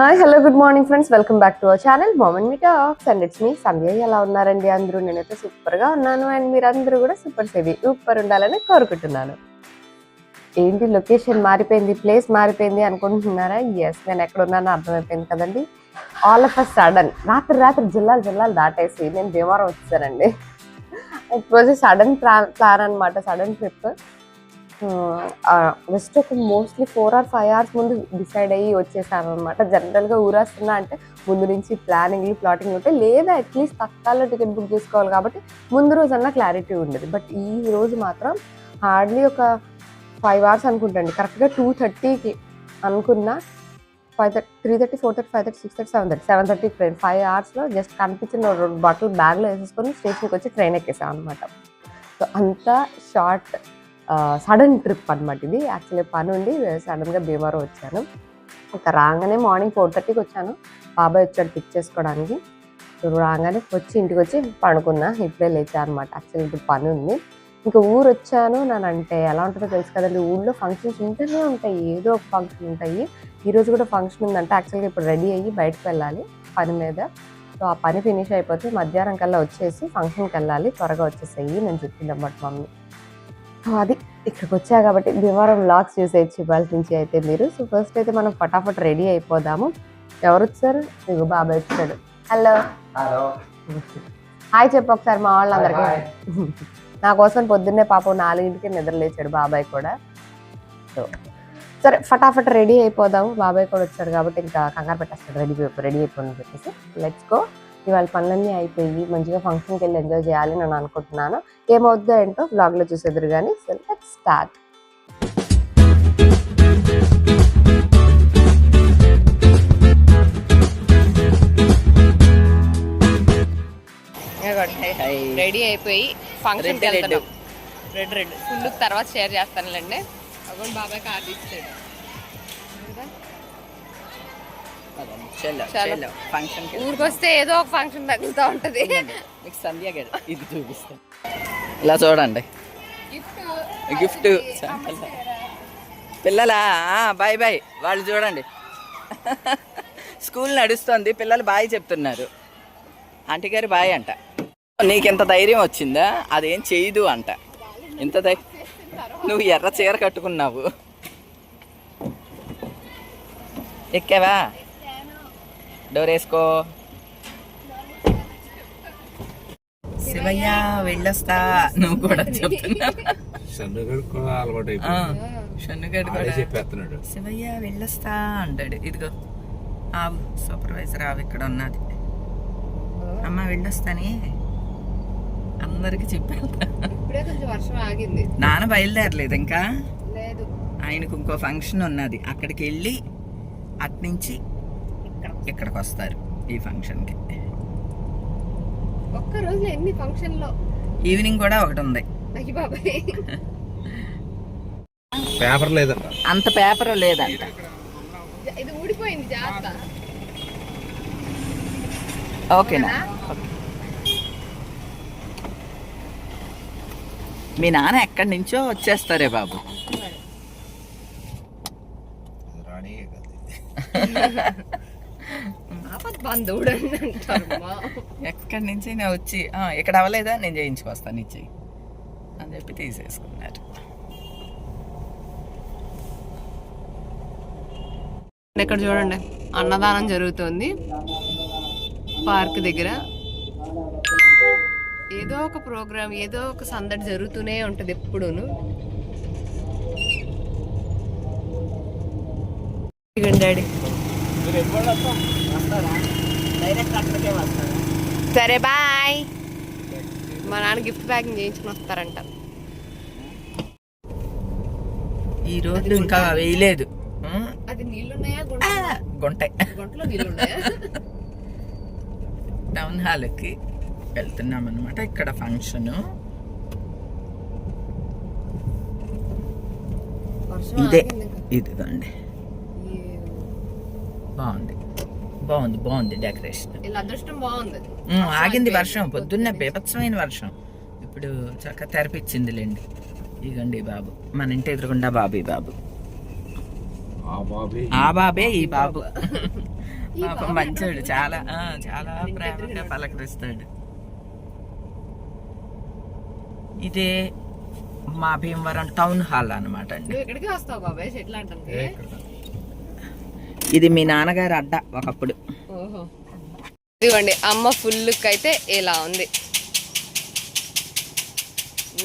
Hi hello good morning friends welcome back to our channel moment me talks and it's me Sandhya ఎలా ఉన్నారండి అందరూ? నేనైతే సూపర్గా ఉన్నాను. అండ్ మీరందరూ కూడా సూపర్ సేవి సూపర్ ఉండాలని కోరుకుంటున్నాను. ఏంటి లొకేషన్ మారిపోయింది? ప్లేస్ మారిపోయింది అనుకుంటున్నారా? ఎస్ నేను ఎక్కడ ఉన్నానో అర్థమైపోయింది కదండి. ఆల్ ఆఫ్ అ సడన్ రాత్రి రాత్రి జిల్లాలు జిల్లాలు దాటేసి నేను భీమవరం వచ్చానండి it was sudden plan plan అనమాట సడన్ ట్రిప్ జస్ట్ ఒక mostly four or five hours ముందు డిసైడ్ అయ్యి వచ్చేసాను జనరల్గా ఊరేస్తున్నా అంటే ముందు నుంచి ప్లానింగ్లు ప్లాటింగ్ ఉంటే లేదా అట్లీస్ట్ తక్కువలో టికెట్ బుక్ చేసుకోవాలి కాబట్టి ముందు రోజు అన్న క్లారిటీ ఉండదు. బట్ ఈ రోజు మాత్రం హార్డ్లీ ఒక ఫైవ్ అవర్స్ అనుకుంటండి కరెక్ట్గా టూ థర్టీకి అనుకున్నా five thirty three thirty four thirty five thirty six thirty seven thirty seven thirty train five అవర్స్లో జస్ట్ కనిపించిన రెండు బాటిల్ బ్యాగ్లో వేసేసుకొని స్టేషన్కి వచ్చి ట్రైన్ ఎక్కేసాం అనమాట సో అంత షార్ట్ సడన్ ట్రిప్ అనమాట ఇది. యాక్చువల్లీ పని ఉండి సడన్గా భీమవరం వచ్చాను. ఇంకా రాగానే మార్నింగ్ ఫోర్ థర్టీకి వచ్చాను. బాబాయ్ వచ్చాడు పిక్ చేసుకోవడానికి. రాగానే వచ్చి ఇంటికి వచ్చి పడుకున్నా. ఇప్పుడే లేచా అనమాట యాక్చువల్లీ ఇప్పుడు పని ఉంది ఇంకా ఊరు వచ్చాను. నన్ను అంటే ఎలా ఉంటుందో తెలుసు కదండి. ఊళ్ళో ఫంక్షన్స్ ఉంటేనే ఉంటాయి. ఏదో ఒక ఫంక్షన్ ఉంటాయి. ఈరోజు కూడా ఫంక్షన్ ఉందంటే. యాక్చువల్గా ఇప్పుడు రెడీ అయ్యి బయటకు వెళ్ళాలి పని మీద. సో ఆ పని ఫినిష్ అయిపోతే మధ్యాహ్నం కల్లా వచ్చేసి ఫంక్షన్కి వెళ్ళాలి. త్వరగా వచ్చేసేయి. నేను చెప్పిందన్నమాట మమ్మీ. సో అది ఇక్కడికి వచ్చా కాబట్టి భీమవరం లాక్స్ చూసేయచ్చు ఇవాళ నుంచి అయితే మీరు. సో ఫస్ట్ అయితే మనం ఫటాఫట్ రెడీ అయిపోదాము. ఎవరు వచ్చారు? ఇగో బాబాయ్ వచ్చాడు. హలో హలో హాయ్ చెప్పు ఒకసారి మా వాళ్ళందరికీ. నా కోసం పొద్దున్నే పాపం నాలుగింటికి నిద్ర లేచాడు బాబాయ్ కూడా. సో సరే ఫటాఫట్ రెడీ అయిపోదాము. బాబాయ్ కూడా వచ్చాడు కాబట్టి ఇంకా కంగారు పెట్టేస్తాడు. రెడీ రెడీ అయిపోయింది చెప్పేసి. లెట్స్ గో ఇవాళ పనులన్నీ అయిపోయి మంచిగా ఫంక్షన్కి వెళ్ళి ఎంజాయ్ చేయాలి నేను అనుకుంటున్నాను. ఏమవుద్దో ఏంటో vlog లో చూసేద్దరు కానీ సో లెట్ స్టార్ట్ రెడీ అయిపోయి ఫంక్షన్కి. వెళ్తున్నాం రెడ్ రెడ్ ఫుల్ తర్వాత షేర్ చేస్తానులేండి. అగోండి బాబాయ్ కార్డు ఇచ్చాడు. ఫంక్షన్ ఊరికి వస్తే ఏదో ఒక ఫంక్షన్ తగులుతూ ఉంటది. మీకు సంధ్య గడ ఇది చూపిస్తాం. ఇలా చూడండి. గిఫ్ట్ పిల్లలా? బాయ్ బాయ్ వాళ్ళు చూడండి. స్కూల్ నడుస్తుంది పిల్లలు బాయ్ చెప్తున్నారు. ఆంటీ గారు బాయ్ అంట. నీకు ఇంత ధైర్యం వచ్చిందా? అదేం చేయదు అంట. ఇంత ధైర్యం నువ్వు ఎర్ర చీర కట్టుకున్నావు. ఎక్కావా? డోర్ వేసుకో శివయ్య వెళ్ళొస్తా. నువ్వు కూడా చెప్తున్నా. సన్నుగడు కూడా అలవాటు ఆ, అయిపోయింది షన్నుగాడు ఆడే కూడా చెప్పేస్తున్నాడు. శివయ్య వెళ్ళొస్తా అంటాడు. ఇదిగో ఆవు సూపర్వైజర్ ఆవు ఇక్కడ ఉన్నది. అమ్మ వెళ్ళొస్తాని. అందరికి చెప్పాను ఇప్పుడే కొంచెం వర్షం ఆగింది. నాన్న బయలుదేరలేదు ఇంకా? లేదు. ఆయనకు ఇంకో ఫంక్షన్ ఉన్నది. అక్కడికి వెళ్ళి అట్నుంచి ఇక్కడికి వస్తారు ఈ ఫంక్షన్కి. ఒక్క రోజులో ఎన్ని ఫంక్షన్లో ఈవినింగ్ కూడా ఒకటి ఉంది పేపర్ లేదంట. అంత పేపర్ లేదంట. ఇది ఊడిపోయింది జాగ్రత్త. ఓకేనా? మీ నాన్న ఎక్కడి నుంచో వచ్చేస్తారే బాబు. రాణి బంధువుడు ఎక్కడి నుంచి నేను వచ్చి "ఆ, ఇక్కడ అవ్వలేదా? నేను చేయించుకొస్తాను ఇచ్చి అని చెప్పి తీసేసుకున్నారు. ఇక్కడ చూడండి అన్నదానం జరుగుతుంది. పార్క్ దగ్గర. ఏదో ఒక ప్రోగ్రామ్ ఏదో ఒక సందడి జరుగుతూనే ఉంటది ఎప్పుడూను. డాడీ. సరే బాయ్. మా నాన్న గిఫ్ట్ ప్యాకింగ్ చేయించుకుని వస్తారంట. ఈ రోడ్డు ఇంకా వేయలేదు? అది నీళ్ళున్నాయా? ఆ, గుంటె గుంటలో నీళ్ళున్నాయా? టౌన్ హాల్కి వెళ్తున్నాం అనమాట ఇక్కడ ఫంక్షన్. ఇదే. ఇదిగోండి. బాగుంది. బాగుంది బాగుంది డెకరేషన్. అదృష్టం బాగుంది. ఆగింది వర్షం పొద్దున్నే బీభత్సమైన వర్షం. ఇప్పుడు చక్క తెరపిచ్చిందిలేండి ఇగండి బాబు. మన ఇంటి ఎదురుగుండా బాబీ బాబు. ఆ బాబీ ఆ బాబే ఈ బాబు. పాపం మంచోడు. చాలా ఆ, చాలా ప్రేమగా పలకరిస్తాడు. ఇదే మా భీమవరం టౌన్ హాల్ అన్నమాట అండి. ఎక్కడికి వస్తావు బాబాయ్ చెట్లు అంటే ఇది మీ నాన్నగారు అడ్డ ఒకప్పుడు. ఓహో. ఇదిగోండి అమ్మ ఫుల్ లుక్ అయితే ఇలా ఉంది.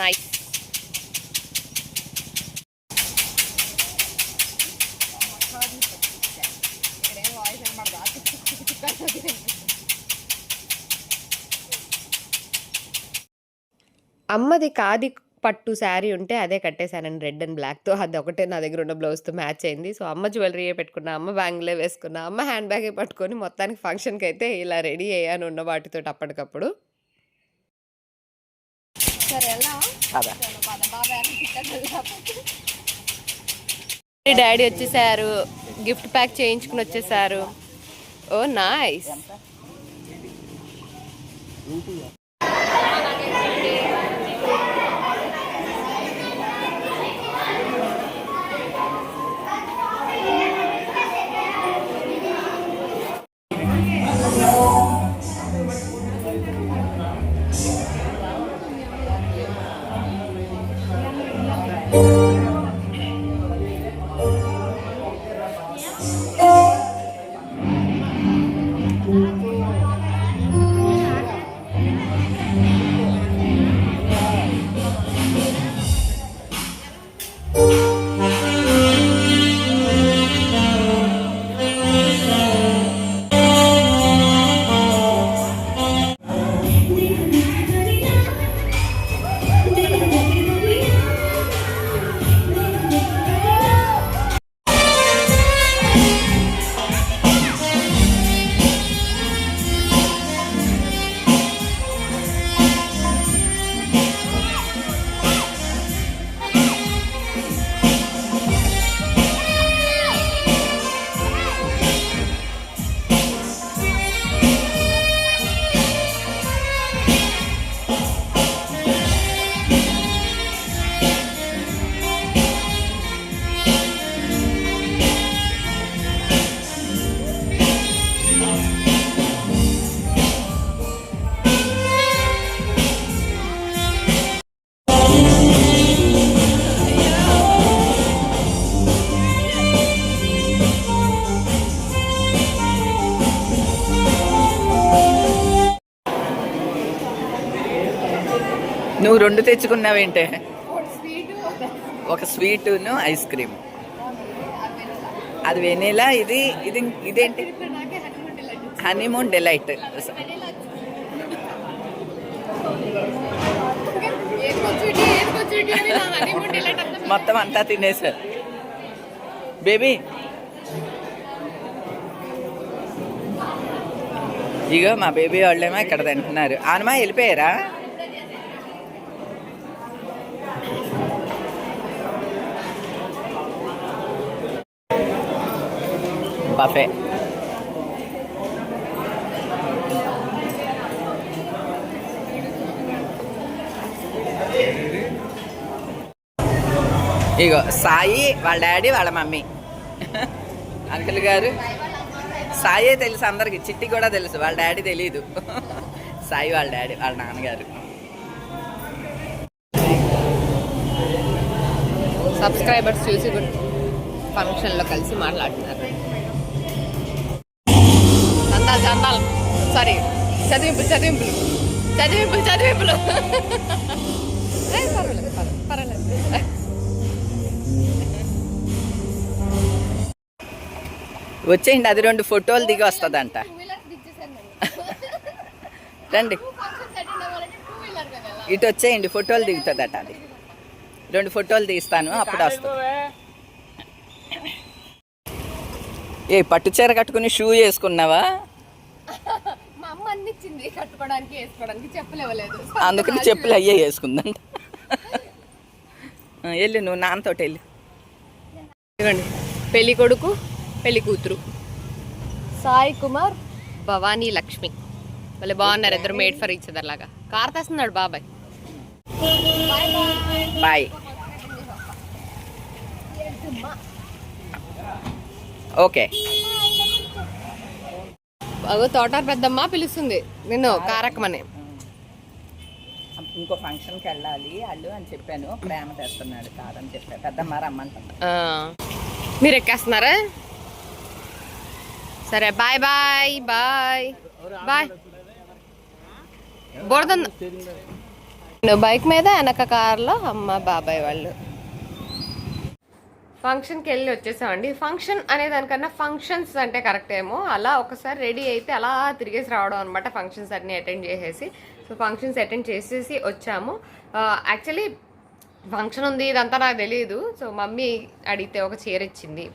నైస్ అమ్మది కాది పట్టు శారీ ఉంటే అదే కట్టేశానండి రెడ్ అండ్ బ్లాక్తో అది ఒకటే నా దగ్గర ఉన్న బ్లౌజ్తో మ్యాచ్ అయింది. సో అమ్మ జ్యువెలరీయే పెట్టుకున్నా అమ్మ బ్యాంగిలే వేసుకున్నా అమ్మ హ్యాండ్ బ్యాగే పట్టుకొని మొత్తానికి ఫంక్షన్కి అయితే ఇలా రెడీ అయ్యాను ఉన్న వాటితో అప్పటికప్పుడు. డాడీ వచ్చేసారు. గిఫ్ట్ ప్యాక్ చేయించుకుని వచ్చేసారు. Oh nice. నువ్వు రెండు తెచ్చుకున్నావేంటే? ఒక స్వీటును ఐస్ క్రీమ్. అది వెనీలా ఇది ఇది ఇదేంటి? Honeymoon delight. మొత్తం అంతా తినేసారు బేబీ. ఇగో మా బేబీ వాళ్ళేమో ఇక్కడ తింటున్నారు. ఆనమా వెళ్ళిపోయారా? బఫే ఇగో సాయి వాళ్ళ డాడీ వాళ్ళ మమ్మీ. అంకుల్ గారు. సాయే తెలుసు అందరికి చిట్టి కూడా తెలుసు వాళ్ళ డాడీ తెలియదు సాయి వాళ్ళ డాడీ వాళ్ళ నాన్నగారు. సబ్స్క్రైబర్స్ చూసి ఫంక్షన్లో కలిసి మాట్లాడుతున్నారు. చందాలు సారీ చదివింపులు చదివింపులు. చదివింపులు చదివింపులు. పర్వాలేదు పర్వాలేదు, పర్వాలేదు. వచ్చేయండి అది రెండు ఫోటోలు దిగి వస్తుందంట. రండి. ఇటు వచ్చేయండి ఫోటోలు దిగుతుందట అది. రెండు ఫోటోలు తీస్తాను అప్పుడు వస్తుంది. ఏ పట్టు చీర కట్టుకుని షూ వేసుకున్నావా? అన్నిచ్చింది కట్టుకోవడానికి వేసుకోవడానికి చెప్పలేవలేదు. అందుకని చెప్పులు అయ్యే వేసుకుందంట. వెళ్ళు నువ్వు నాన్నతోటి వెళ్ళు. ఇవ్వండి పెళ్ళి కొడుకు పెళ్ళి కూతురు. సాయి కుమార్ భవానీ లక్ష్మి. వాళ్ళు బాగున్నారు ఇద్దరు మేడ్ ఫర్ ఈచ్ అదర్ లాగా. కార్ తెస్తున్నాడు బాబాయ్. బాయ్ ఓకే అగో తోటారు పెద్దమ్మ పిలుస్తుంది. నిన్ను కారకమని ఇంకో ఫంక్షన్కి వెళ్ళాలి. వాళ్ళు అని చెప్పాను. ప్రేమ తెస్తున్నాడు కాదని చెప్పా పెద్దమ్మ రమ్మంటున్నా ఆ. మీరు ఎక్కేస్తున్నారా? సరే బాయ్ బాయ్ బాయ్. బాయ్. బురద బైక్ మీద వెనక కార్లో అమ్మ బాబాయ్ వాళ్ళు. ఫంక్షన్కి వెళ్ళి వచ్చేసామండి. ఫంక్షన్ అనే దానికన్నా ఫంక్షన్స్ అంటే కరెక్ట్ ఏమో. అలా ఒకసారి రెడీ అయితే అలా తిరిగేసి రావడం అనమాట ఫంక్షన్స్ అన్ని అటెండ్ చేసేసి. సో ఫంక్షన్స్ అటెండ్ చేసేసి వచ్చాము. యాక్చువల్లీ ఫంక్షన్ ఉంది ఇదంతా నాకు తెలియదు సో మమ్మీ అడిగితే ఒక చీర ఇచ్చింది.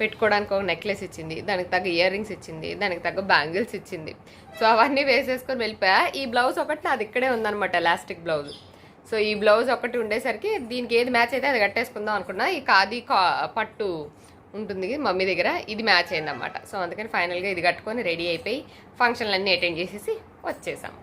పెట్టుకోవడానికి ఒక నెక్లెస్ ఇచ్చింది. దానికి తగ్గ ఇయర్ రింగ్స్ ఇచ్చింది. దానికి తగ్గ బ్యాంగిల్స్ ఇచ్చింది. సో అవన్నీ వేసేసుకొని వెళ్ళిపోయా. ఈ బ్లౌజ్ ఒకటి నాది ఇక్కడే ఉందనమాట ఎలాస్టిక్ బ్లౌజ్. సో ఈ బ్లౌజ్ ఒకటి ఉండేసరికి దీనికి ఏది మ్యాచ్ అయితే అది కట్టేసుకుందాం అనుకున్నా. ఈ ఖాదీ కా పట్టు ఉంటుంది మమ్మీ దగ్గర. ఇది మ్యాచ్ అయిందన్నమాట. సో అందుకని ఫైనల్గా ఇది కట్టుకొని రెడీ అయిపోయి ఫంక్షన్లన్నీ అటెండ్ చేసేసి వచ్చేసాం.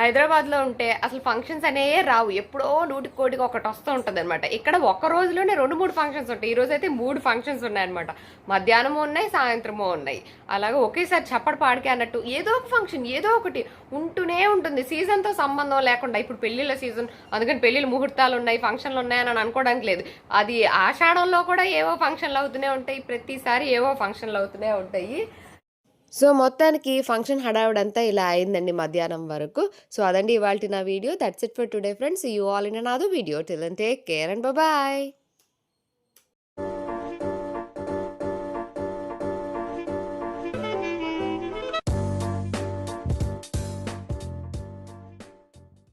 హైదరాబాద్లో ఉంటే అసలు ఫంక్షన్స్ అనేవి రావు. ఎప్పుడో నూటికి కోటికి ఒకటి వస్తూ ఉంటుంది అనమాట ఇక్కడ ఒక్క రోజులోనే రెండు మూడు ఫంక్షన్స్ ఉంటాయి. ఈరోజు అయితే మూడు ఫంక్షన్స్ ఉన్నాయన్నమాట. మధ్యాహ్నము ఉన్నాయి సాయంత్రము ఉన్నాయి. అలాగే ఒకేసారి చప్పటి పాడికి అన్నట్టు ఏదో ఒక ఫంక్షన్ ఏదో ఒకటి ఉంటూనే ఉంటుంది. సీజన్తో సంబంధం లేకుండా ఇప్పుడు పెళ్ళిళ్ళ సీజన్ అందుకని పెళ్ళిళ్ళ ముహూర్తాలు ఉన్నాయి ఫంక్షన్లు ఉన్నాయని అని అనుకోవడానికి లేదు. అది ఆషాఢంలో కూడా ఏవో ఫంక్షన్లు అవుతూనే ఉంటాయి. ప్రతిసారి ఏవో ఫంక్షన్లు అవుతూనే ఉంటాయి. సో మొత్తానికి ఫంక్షన్ హడావిడంతా ఇలా అయిందండి మధ్యాహ్నం వరకు. సో అదండి ఇవాళ నా video. That's it for today friends you all in another video till take care and bye